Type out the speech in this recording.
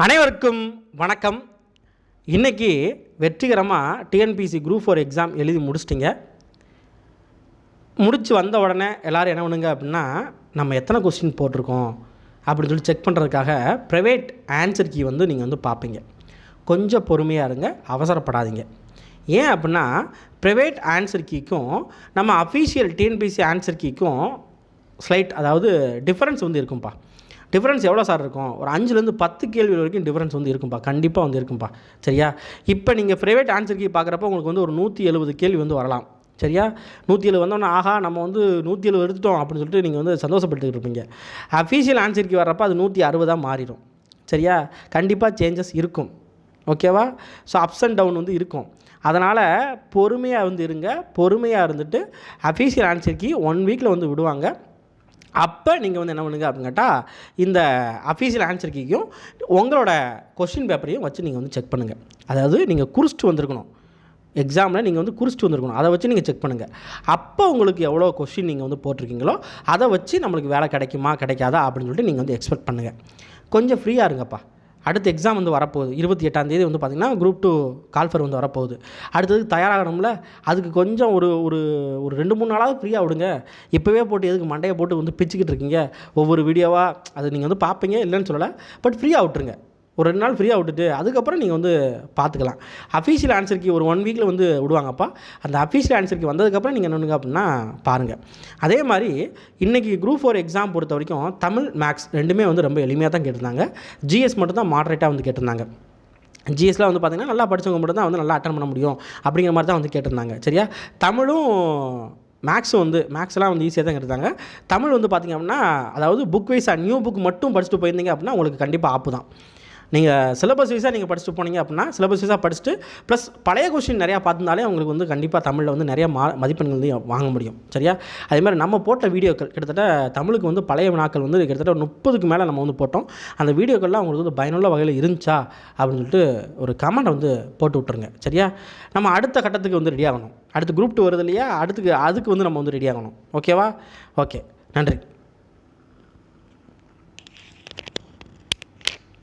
அனைவருக்கும் வணக்கம். இன்றைக்கி வெற்றிகரமாக டிஎன்பிசி குரூப் ஃபோர் எக்ஸாம் எழுதி முடிச்சிட்டிங்க. முடித்து வந்த உடனே எல்லோரும் என்ன பண்ணுங்க அப்படின்னா நம்ம எத்தனை கொஸ்டின் போட்டிருக்கோம் அப்படின்னு சொல்லி செக் பண்ணுறதுக்காக ப்ரைவேட் ஆன்சர் கீ வந்து நீங்கள் வந்து பார்ப்பீங்க. கொஞ்சம் பொறுமையாக இருங்க அவசரப்படாதீங்க. ஏன் அப்படின்னா ப்ரைவேட் ஆன்சர் கீக்கும் நம்ம அஃபீஷியல் டிஎன்பிசி ஆன்சர் கீக்கும் ஸ்லைட் அதாவது டிஃப்ரென்ஸ் வந்து இருக்கும்ப்பா டிஃப்ரென்ஸ் எவ்வளோ சார் இருக்கும்? ஒரு அஞ்சுலேருந்து பத்து கேள்வி வரைக்கும் டிஃப்ரென்ஸ் வந்து இருக்கும்ப்பா கண்டிப்பாக வந்து இருக்கும்ப்பா சரியா? இப்போ நீங்கள் ப்ரைவேட் ஆன்சர் கீ பார்க்குறப்ப உங்களுக்கு வந்து ஒரு நூற்றி எழுபது கேள்வி வந்து வரலாம். சரியா? நூற்றி எழுபது வந்தோன்னா ஆஹா நம்ம வந்து நூற்றி எழுபது எடுத்துட்டோம் அப்படின்னு சொல்லிட்டு நீங்கள் வந்து சந்தோஷப்பட்டுக்கிட்டு இருப்பீங்க. அஃபீஷியல் ஆன்சர் கீ வர்றப்ப அது நூற்றி அறுபதாக மாறிடும். சரியா? கண்டிப்பாக சேஞ்சஸ் இருக்கும். ஓகேவா ஸோ அப்ஸ் அண்ட் டவுன் வந்து இருக்கும். அதனால் பொறுமையாக வந்து இருங்க. பொறுமையாக இருந்துட்டு அஃபீஷியல் ஆன்சர் கீ ஒன் வீக்கில் வந்து விடுவாங்க. அப்போ நீங்கள் வந்து என்ன பண்ணுங்க அப்படின்னு கேட்டால் இந்த அஃபீஷியல் ஆன்சர் கீக்கும் உங்களோட கொஷின் பேப்பரையும் வச்சு நீங்கள் வந்து செக் பண்ணுங்கள் அதாவது நீங்கள் குறிச்சிட்டு வந்திருக்கணும். எக்ஸாமில் நீங்கள் வந்து குறிச்சிட்டு வந்திருக்கணும். அதை வச்சு நீங்கள் செக் பண்ணுங்கள் அப்போ உங்களுக்கு எவ்வளோ கொஷின் நீங்கள் வந்து போட்டிருக்கீங்களோ அதை வச்சு நம்மளுக்கு வேலை கிடைக்குமா கிடைக்காதா அப்படின்னு சொல்லிட்டு நீங்கள் வந்து எக்ஸ்பெக்ட் பண்ணுங்கள் கொஞ்சம் ஃப்ரீயாக இருங்கப்பா. அடுத்த எக்ஸாம் வந்து வரப்போகுது. இருபத்தி எட்டாம் தேதி வந்து பார்த்திங்கன்னா குரூப் டூ கால்ஃபர் வந்து வரப்போகுது. அடுத்தது தயாராகணும்ல? அதுக்கு கொஞ்சம் ஒரு ஒரு ஒரு ரெண்டு மூணு நாளாவது ஃப்ரீயாக விடுங்க. இப்போவே போட்டு எதுக்கு மண்டையை போட்டு வந்து பிச்சுக்கிட்டு இருக்கீங்க? ஒவ்வொரு வீடியோவாக அது நீங்கள் வந்து பார்ப்பீங்க இல்லைன்னு சொல்லலை. பட் ஃப்ரீயாக விட்டுருங்க. ஒரு ரெண்டு நாள் ஃப்ரீயாக விட்டுட்டு அதுக்கப்புறம் நீங்கள் வந்து பார்த்துக்கலாம் அஃபீஷியல் ஆன்சருக்கு ஒரு ஒன் வீக்கில் வந்து விடுவாங்கப்பா. அந்த அஃபீஷியல் ஆன்சருக்கு வந்ததுக்கப்புறம் நீங்கள் என்னங்க அப்படின்னா பாருங்கள் அதே மாதிரி இன்றைக்கி குரூப் ஃபோர் எக்ஸாம் பொறுத்த வரைக்கும் தமிழ் மேக்ஸ் ரெண்டுமே வந்து ரொம்ப எளிமையாக தான் கேட்டிருந்தாங்க. ஜிஎஸ் மட்டும் தான் மாட்ரேட்டாக வந்து கேட்டிருந்தாங்க. ஜிஎஸ்லாம் வந்து பார்த்திங்கன்னா நல்லா படித்தவங்க மட்டும் தான் வந்து நல்லா அட்டன் பண்ண முடியும் அப்படிங்கிற மாதிரி தான் வந்து கேட்டிருந்தாங்க. சரியா? தமிழும் மேக்ஸ் வந்து மேக்ஸ்லாம் வந்து ஈஸியாக தான் கேட்டிருந்தாங்க. தமிழ் வந்து பார்த்திங்க அப்படின்னா அதாவது புக் வைஸாக நியூ புக் மட்டும் படிச்சுட்டு போயிருந்தீங்க அப்படின்னா உங்களுக்கு கண்டிப்பாக ஆப்பு தான். நீங்கள் சிலபஸ் வைஸாக நீங்கள் படிச்சுட்டு போனீங்க அப்படின்னா சிலபஸ் வைஸாக படிச்சுட்டு ப்ளஸ் பழைய கொஷின் நிறையா பார்த்துருந்தாலே உங்களுக்கு வந்து கண்டிப்பாக தமிழில் வந்து நிறைய மா மதிப்பெண்கள் வந்து வாங்க முடியும். சரியா? அதேமாதிரி நம்ம போட்ட வீடியோக்கள் கிட்டத்தட்ட தமிழுக்கு வந்து பழைய வினாக்கள் வந்து கிட்டத்தட்ட ஒரு முப்பதுக்கு மேலே நம்ம வந்து போட்டோம். அந்த வீடியோக்கள்லாம் உங்களுக்கு வந்து பயனுள்ள வகையில் இருந்துச்சா அப்படின்னு சொல்லிட்டு ஒரு கமெண்ட் வந்து போட்டு விட்ருங்க சரியா? நம்ம அடுத்த கட்டத்துக்கு வந்து ரெடி ஆகணும். அடுத்து குரூப் டூ வருது இல்லையா? அடுத்துக்கு அதுக்கு வந்து நம்ம வந்து ரெடி ஆகணும். ஓகேவா ஓகே நன்றி.